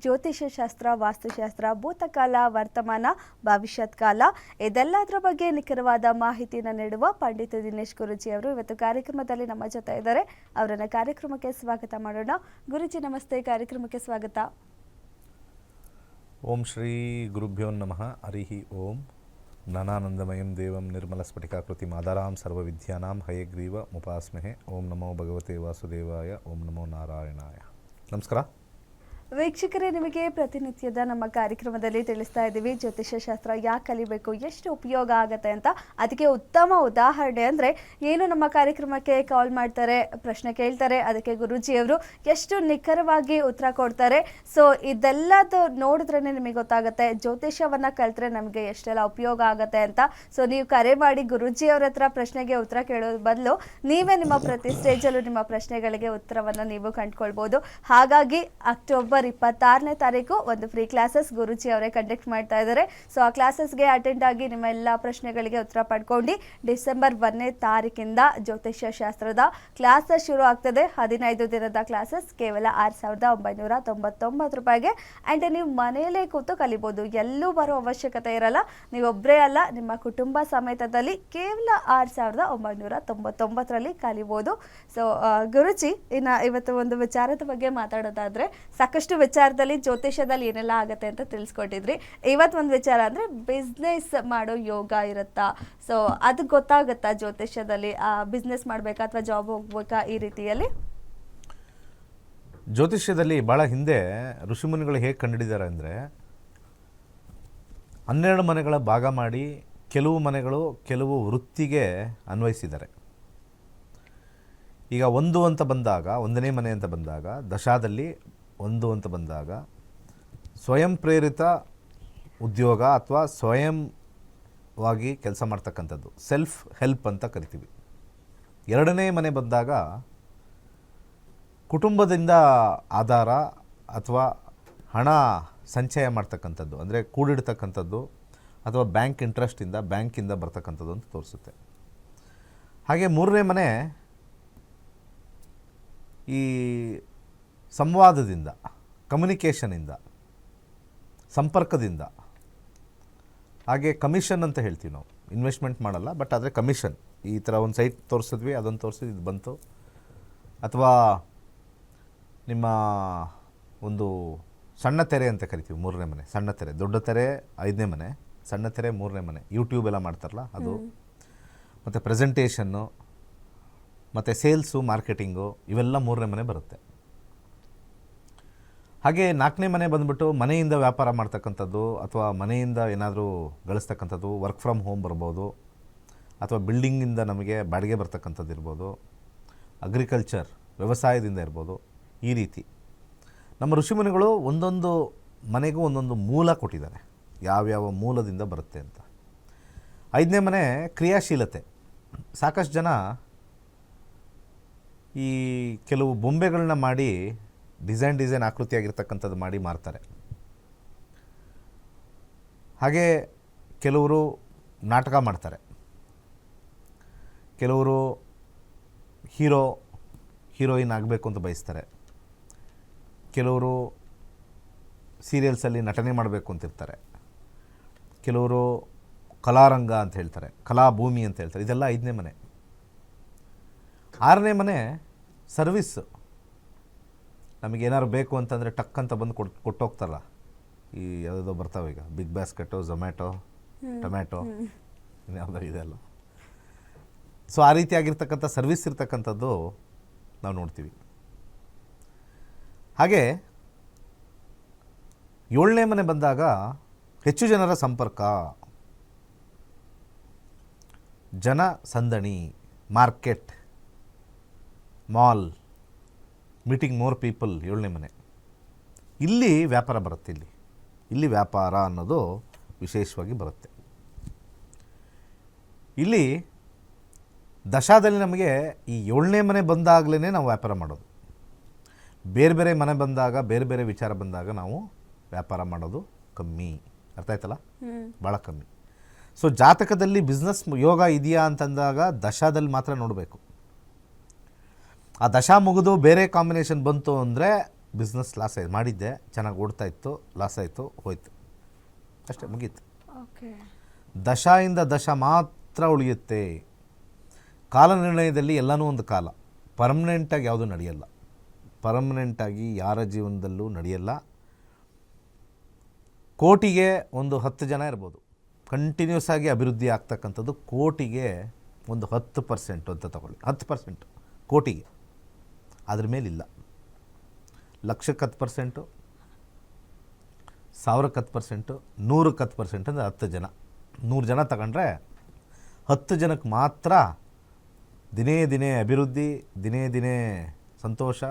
ಜ್ಯೋತಿಷ್ಯ ಶಾಸ್ತ್ರ ವಾಸ್ತುಶಾಸ್ತ್ರ, ಭೂತಕಾಲ, ವರ್ತಮಾನ ಭವಿಷ್ಯತ್ ಕಾಲ ಇದೆಲ್ಲದರ ಬಗ್ಗೆ ನಿಖರವಾದ ಮಾಹಿತಿಯನ್ನು ನೀಡುವ ಪಂಡಿತ ದಿನೇಶ್ ಗುರುಜಿ ಅವರು ಇವತ್ತು ಕಾರ್ಯಕ್ರಮದಲ್ಲಿ ನಮ್ಮ ಜೊತೆ ಇದ್ದಾರೆ. ಅವರನ್ನು ಕಾರ್ಯಕ್ರಮಕ್ಕೆ ಸ್ವಾಗತ ಮಾಡೋಣ. ಗುರುಜಿ, ನಮಸ್ತೆ. ಕಾರ್ಯಕ್ರಮಕ್ಕೆ ಸ್ವಾಗತ. ಓಂ ಶ್ರೀ ಗುರುಭ್ಯೋ ನಮಃ. ಹರಿಹಿ ಓಂ. ಜ್ಞಾನಾನಂದಮಯಂ ದೇವಂ ನಿರ್ಮಲ ಸ್ಫಟಿಕಾಕೃತಿ ಮಾದಾರಾಂ ಸರ್ವವಿದ್ಯಾನಾಂ ಹಯಗ್ರೀವ ಮುಪಾಸ್ಮಹೆ. ಓಂ ನಮೋ ಭಗವತೆ ವಾಸುದೇವಾಯ. ಓಂ ನಮೋ ನಾರಾಯಣಾಯ. ನಮಸ್ಕಾರ. ವೀಕ್ಷಕರೇ, ನಿಮಗೆ ಪ್ರತಿನಿತ್ಯದ ನಮ್ಮ ಕಾರ್ಯಕ್ರಮದಲ್ಲಿ ತಿಳಿಸ್ತಾ ಇದ್ದೀವಿ, ಜ್ಯೋತಿಷ್ಯ ಶಾಸ್ತ್ರ ಯಾಕೆ ಕಲಿಬೇಕು, ಎಷ್ಟು ಉಪಯೋಗ ಆಗುತ್ತೆ ಅಂತ. ಅದಕ್ಕೆ ಉತ್ತಮ ಉದಾಹರಣೆ ಅಂದರೆ, ಏನು ನಮ್ಮ ಕಾರ್ಯಕ್ರಮಕ್ಕೆ ಕಾಲ್ ಮಾಡ್ತಾರೆ, ಪ್ರಶ್ನೆ ಕೇಳ್ತಾರೆ, ಅದಕ್ಕೆ ಗುರುಜಿಯವರು ಎಷ್ಟು ನಿಖರವಾಗಿ ಉತ್ತರ ಕೊಡ್ತಾರೆ. ಸೊ ಇದೆಲ್ಲದು ನೋಡಿದ್ರೇ ನಿಮಗೆ ಗೊತ್ತಾಗುತ್ತೆ, ಜ್ಯೋತಿಷ್ಯವನ್ನು ಕಲಿತ್ರೆ ನಮಗೆ ಎಷ್ಟೆಲ್ಲ ಉಪಯೋಗ ಆಗುತ್ತೆ ಅಂತ. ಸೊ ನೀವು ಕರೆ ಮಾಡಿ ಗುರುಜಿಯವರ ಹತ್ರ ಪ್ರಶ್ನೆಗೆ ಉತ್ತರ ಕೇಳೋದು ಬದಲು, ನೀವೇ ನಿಮ್ಮ ಪ್ರತಿ ಸ್ಟೇಜಲ್ಲೂ ನಿಮ್ಮ ಪ್ರಶ್ನೆಗಳಿಗೆ ಉತ್ತರವನ್ನು ನೀವು ಕಂಡುಕೊಳ್ಬೋದು. ಹಾಗಾಗಿ ಅಕ್ಟೋಬರ್ ಇಪ್ಪತ್ತಾರನೇ ತಾರೀಕು ಒಂದು ಫ್ರೀ ಕ್ಲಾಸಸ್ ಗುರುಜಿ ಅವರೇ ಕಂಡಕ್ಟ್ ಮಾಡ್ತಾ ಇದ್ದಾರೆ. ಸೊ ಆ ಕ್ಲಾಸಸ್ಗೆ ಅಟೆಂಡ್ ಆಗಿ ನಿಮ್ಮ ಎಲ್ಲ ಪ್ರಶ್ನೆಗಳಿಗೆ ಉತ್ತರ ಪಡ್ಕೊಂಡು ಡಿಸೆಂಬರ್ ಒಂದನೇ ತಾರೀಕಿಂದ ಜ್ಯೋತಿಷ್ಯ ಶಾಸ್ತ್ರದ ಕ್ಲಾಸಸ್ ಶುರು ಆಗ್ತದೆ. ಹದಿನೈದು ದಿನದ ಕ್ಲಾಸಸ್ ಕೇವಲ ಆರು ಸಾವಿರದ ಒಂಬೈನೂರ ತೊಂಬತ್ತೊಂಬತ್ತು ರೂಪಾಯಿಗೆ. ಆ್ಯಂಡ್ ನೀವು ಮನೆಯಲ್ಲೇ ಕೂತು ಕಲಿಬೋದು. ಎಲ್ಲೂ ಬರೋ ಅವಶ್ಯಕತೆ ಇರಲ್ಲ. ನೀವೊಬ್ಬರೇ ಅಲ್ಲ, ನಿಮ್ಮ ಕುಟುಂಬ ಸಮೇತದಲ್ಲಿ ಕೇವಲ ಆರು ಸಾವಿರದ ಒಂಬೈನೂರ ತೊಂಬತ್ತೊಂಬತ್ತರಲ್ಲಿ ಕಲಿಬೋದು. ಸೊ ಗುರುಜಿ, ಇನ್ನು ಇವತ್ತು ಒಂದು ವಿಚಾರದ ಬಗ್ಗೆ ಮಾತಾಡೋದಾದ್ರೆ ಸಾಕಷ್ಟು ವಿಚಾರದಲ್ಲಿ ಜ್ಯೋತಿಷ್ಯದಲ್ಲಿ ಏನೆಲ್ಲ ಆಗುತ್ತೆ ಅಂತ ತಿಳಿಸ್ಕೊಟ್ಟಿದ್ರಿ. ಇವತ್ತು ಒಂದು ವಿಚಾರ ಅಂದರೆ ಬಿಸ್ನೆಸ್ ಮಾಡೋ ಯೋಗ ಇರುತ್ತಾ? ಸೊ ಅದು ಗೊತ್ತಾಗುತ್ತಾ ಜ್ಯೋತಿಷ್ಯದಲ್ಲಿ? ಬಿಸ್ನೆಸ್ ಮಾಡಬೇಕಾ ಅಥವಾ ಜಾಬ್ ಹೋಗ್ಬೇಕಾ ಈ ರೀತಿಯಲ್ಲಿ? ಜ್ಯೋತಿಷ್ಯದಲ್ಲಿ ಭಾಳ ಹಿಂದೆ ಋಷಿಮುನಿಗಳು ಹೇಗೆ ಕಂಡುಹಿಡಿದಾರೆ ಅಂದರೆ, ಹನ್ನೆರಡು ಮನೆಗಳ ಭಾಗ ಮಾಡಿ ಕೆಲವು ಮನೆಗಳು ಕೆಲವು ವೃತ್ತಿಗೆ ಅನ್ವಯಿಸಿದ್ದಾರೆ. ಈಗ ಒಂದು ಅಂತ ಬಂದಾಗ, ಒಂದನೇ ಮನೆ ಅಂತ ಬಂದಾಗ, ದಶಾದಲ್ಲಿ ಒಂದು ಅಂತ ಬಂದಾಗ ಸ್ವಯಂ ಪ್ರೇರಿತ ಉದ್ಯೋಗ ಅಥವಾ ಸ್ವಯಂವಾಗಿ ಕೆಲಸ ಮಾಡ್ತಕ್ಕಂಥದ್ದು ಸೆಲ್ಫ್ ಹೆಲ್ಪ್ ಅಂತ ಕರಿತೀವಿ. ಎರಡನೇ ಮನೆ ಬಂದಾಗ ಕುಟುಂಬದಿಂದ ಆಧಾರ ಅಥವಾ ಹಣ ಸಂಚಯ ಮಾಡ್ತಕ್ಕಂಥದ್ದು, ಅಂದರೆ ಕೂಡಿಡ್ತಕ್ಕಂಥದ್ದು ಅಥವಾ ಬ್ಯಾಂಕ್ ಇಂಟ್ರೆಸ್ಟಿಂದ ಬ್ಯಾಂಕಿಂದ ಬರ್ತಕ್ಕಂಥದ್ದು ಅಂತ ತೋರಿಸುತ್ತೆ. ಹಾಗೆ ಮೂರನೇ ಮನೆ ಈ ಸಂವಾದದಿಂದ ಕಮ್ಯುನಿಕೇಷನಿಂದ ಸಂಪರ್ಕದಿಂದ. ಹಾಗೆ ಕಮಿಷನ್ ಅಂತ ಹೇಳ್ತೀವಿ ನಾವು. ಇನ್ವೆಸ್ಟ್ಮೆಂಟ್ ಮಾಡಲ್ಲ ಬಟ್ ಆದರೆ ಕಮಿಷನ್ ಈ ಥರ ಒಂದು ಸೈಟ್ ತೋರಿಸಿದ್ವಿ ಅದನ್ನು ತೋರಿಸಿದ್ವಿ ಇದು ಬಂತು. ಅಥವಾ ನಿಮ್ಮ ಒಂದು ಸಣ್ಣ ತೆರೆ ಅಂತ ಕರಿತೀವಿ ಮೂರನೇ ಮನೆ. ಸಣ್ಣ ತೆರೆ ದೊಡ್ಡ ತೆರೆ ಐದನೇ ಮನೆ. ಸಣ್ಣ ತೆರೆ ಮೂರನೇ ಮನೆ. ಯೂಟ್ಯೂಬ್ ಎಲ್ಲ ಮಾಡ್ತಾರಲ್ಲ ಅದು. ಮತ್ತು ಪ್ರೆಸೆಂಟೇಷನ್ನು ಮತ್ತು ಸೇಲ್ಸು ಮಾರ್ಕೆಟಿಂಗು ಇವೆಲ್ಲ ಮೂರನೇ ಮನೆ ಬರುತ್ತೆ. ಹಾಗೆ ನಾಲ್ಕನೇ ಮನೆ ಬಂದ್ಬಿಟ್ಟು ಮನೆಯಿಂದ ವ್ಯಾಪಾರ ಮಾಡ್ತಕ್ಕಂಥದ್ದು ಅಥವಾ ಮನೆಯಿಂದ ಏನಾದರೂ ಗಳಿಸ್ತಕ್ಕಂಥದ್ದು ವರ್ಕ್ ಫ್ರಮ್ ಹೋಮ್ ಬರ್ಬೋದು, ಅಥವಾ ಬಿಲ್ಡಿಂಗಿಂದ ನಮಗೆ ಬಾಡಿಗೆ ಬರ್ತಕ್ಕಂಥದ್ದು ಇರ್ಬೋದು ಅಗ್ರಿಕಲ್ಚರ್ ವ್ಯವಸಾಯದಿಂದ ಇರ್ಬೋದು, ಈ ರೀತಿ. ನಮ್ಮ ಋಷಿಮುನಿಗಳು ಒಂದೊಂದು ಮನೆಗೂ ಒಂದೊಂದು ಮೂಲ ಕೊಟ್ಟಿದ್ದಾರೆ. ಯಾವ್ಯಾವ ಮೂಲದಿಂದ ಬರುತ್ತೆ ಅಂತ. ಐದನೇ ಮನೆ ಕ್ರಿಯಾಶೀಲತೆ. ಸಾಕಷ್ಟು ಜನ ಈ ಕೆಲವು ಬೊಂಬೆಗಳನ್ನ ಮಾಡಿ ಡಿಸೈನ್ ಡಿಸೈನ್ ಆಕೃತಿಯಾಗಿರ್ತಕ್ಕಂಥದ್ದು ಮಾಡಿ ಮಾರ್ತಾರೆ. ಹಾಗೆ ಕೆಲವರು ನಾಟಕ ಮಾಡ್ತಾರೆ. ಕೆಲವರು ಹೀರೋ, ಹೀರೋಯಿನ್ ಆಗಬೇಕು ಅಂತ ಬಯಸ್ತಾರೆ. ಕೆಲವರು ಸೀರಿಯಲ್ಸಲ್ಲಿ ನಟನೆ ಮಾಡಬೇಕು ಅಂತಿರ್ತಾರೆ ಕೆಲವರು ಕಲಾರಂಗ ಅಂತ ಹೇಳ್ತಾರೆ ಕಲಾಭೂಮಿ ಅಂತ ಹೇಳ್ತಾರೆ. ಇದೆಲ್ಲ ಐದನೇ ಮನೆ. ಆರನೇ ಮನೆ ಸರ್ವಿಸ್. ನಮಗೆ ಏನಾದ್ರು ಬೇಕು ಅಂತಂದರೆ ಟಕ್ ಅಂತ ಬಂದು ಕೊಟ್ಟು ಕೊಟ್ಟೋಗ್ತಾರಲ್ಲ. ಈ ಯಾವುದೋ ಬರ್ತಾವೆ ಈಗ. ಬಿಗ್ ಬ್ಯಾಸ್ಕೆಟು ಝೊಮ್ಯಾಟೊ ಟೊಮ್ಯಾಟೊ ಇನ್ಯಾವುದೋ ಇದೆಲ್ಲ ಸೊ ಆ ರೀತಿಯಾಗಿರ್ತಕ್ಕಂಥ ಸರ್ವಿಸ್ ಇರ್ತಕ್ಕಂಥದ್ದು ನಾವು ನೋಡ್ತೀವಿ. ಹಾಗೆ ಏಳನೇ ಮನೆ ಬಂದಾಗ ಹೆಚ್ಚು ಜನರ ಸಂಪರ್ಕ. ಜನ ಸಂದಣಿ market mall. Meeting more people ಏಳನೇ ಮನೆ. ಇಲ್ಲಿ ವ್ಯಾಪಾರ ಬರುತ್ತೆ ಇಲ್ಲಿ. ಇಲ್ಲಿ ವ್ಯಾಪಾರ ಅನ್ನೋದು ವಿಶೇಷವಾಗಿ ಬರುತ್ತೆ. ಇಲ್ಲಿ ದಶಾದಲ್ಲಿ ನಮಗೆ ಈ ಏಳನೇ ಮನೆ ಬಂದಾಗಲೇ ನಾವು ವ್ಯಾಪಾರ ಮಾಡೋದು. ಬೇರೆ ಬೇರೆ ಮನೆ ಬಂದಾಗ ಬೇರೆ ಬೇರೆ ವಿಚಾರ ಬಂದಾಗ ನಾವು ವ್ಯಾಪಾರ ಮಾಡೋದು ಕಮ್ಮಿ. ಅರ್ಥ ಆಯ್ತಲ್ಲ? ಭಾಳ ಕಮ್ಮಿ. ಸೊ ಜಾತಕದಲ್ಲಿ ಬಿಸ್ನೆಸ್ ಯೋಗ ಇದೆಯಾ ಅಂತಂದಾಗ ದಶಾದಲ್ಲಿ ಮಾತ್ರ ನೋಡಬೇಕು. ಆ ದಶಾ ಮುಗಿದು ಬೇರೆ ಕಾಂಬಿನೇಷನ್ ಬಂತು ಅಂದರೆ ಬಿಸ್ನೆಸ್ ಲಾಸ್ ಆಯ್ತು. ಮಾಡಿದ್ದೆ ಚೆನ್ನಾಗಿ ಓಡ್ತಾ ಇತ್ತು ಲಾಸ್ ಆಯಿತು ಹೋಯ್ತು. ಅಷ್ಟೇ ಮುಗೀತು. ಓಕೆ. ದಶದಿಂದ ದಶ ಮಾತ್ರ ಉಳಿಯುತ್ತೆ. ಕಾಲ ನಿರ್ಣಯದಲ್ಲಿ ಎಲ್ಲನೂ ಒಂದು ಕಾಲ. ಪರ್ಮನೆಂಟಾಗಿ ಯಾವುದೂ ನಡೆಯಲ್ಲ. ಪರ್ಮನೆಂಟಾಗಿ ಯಾರ ಜೀವನದಲ್ಲೂ ನಡೆಯಲ್ಲ. ಕೋಟಿಗೆ ಒಂದು ಹತ್ತು ಜನ ಇರ್ಬೋದು. ಕಂಟಿನ್ಯೂಸ್ ಆಗಿ ಅಭಿವೃದ್ಧಿ ಆಗ್ತಕ್ಕಂಥದ್ದು ಕೋಟಿಗೆ ಒಂದು ಹತ್ತು ಪರ್ಸೆಂಟ್ ಅಂತ ತಗೊಳ್ಳಿ. ಹತ್ತು ಪರ್ಸೆಂಟ್ ಕೋಟಿಗೆ. ಅದ್ರ ಮೇಲಿಲ್ಲ. ಲಕ್ಷಕ್ಕೆ ಹತ್ತು ಪರ್ಸೆಂಟು, ಸಾವಿರಕ್ಕೆ ಹತ್ತು ಪರ್ಸೆಂಟು, ನೂರಕ್ಕೆ ಹತ್ತು ಪರ್ಸೆಂಟ್ ಅಂದರೆ ಹತ್ತು ಜನ. ನೂರು ಜನ ತಗೊಂಡ್ರೆ ಹತ್ತು ಜನಕ್ಕೆ ಮಾತ್ರ ದಿನೇ ದಿನೇ ಅಭಿವೃದ್ಧಿ, ದಿನೇ ದಿನೇ ಸಂತೋಷ.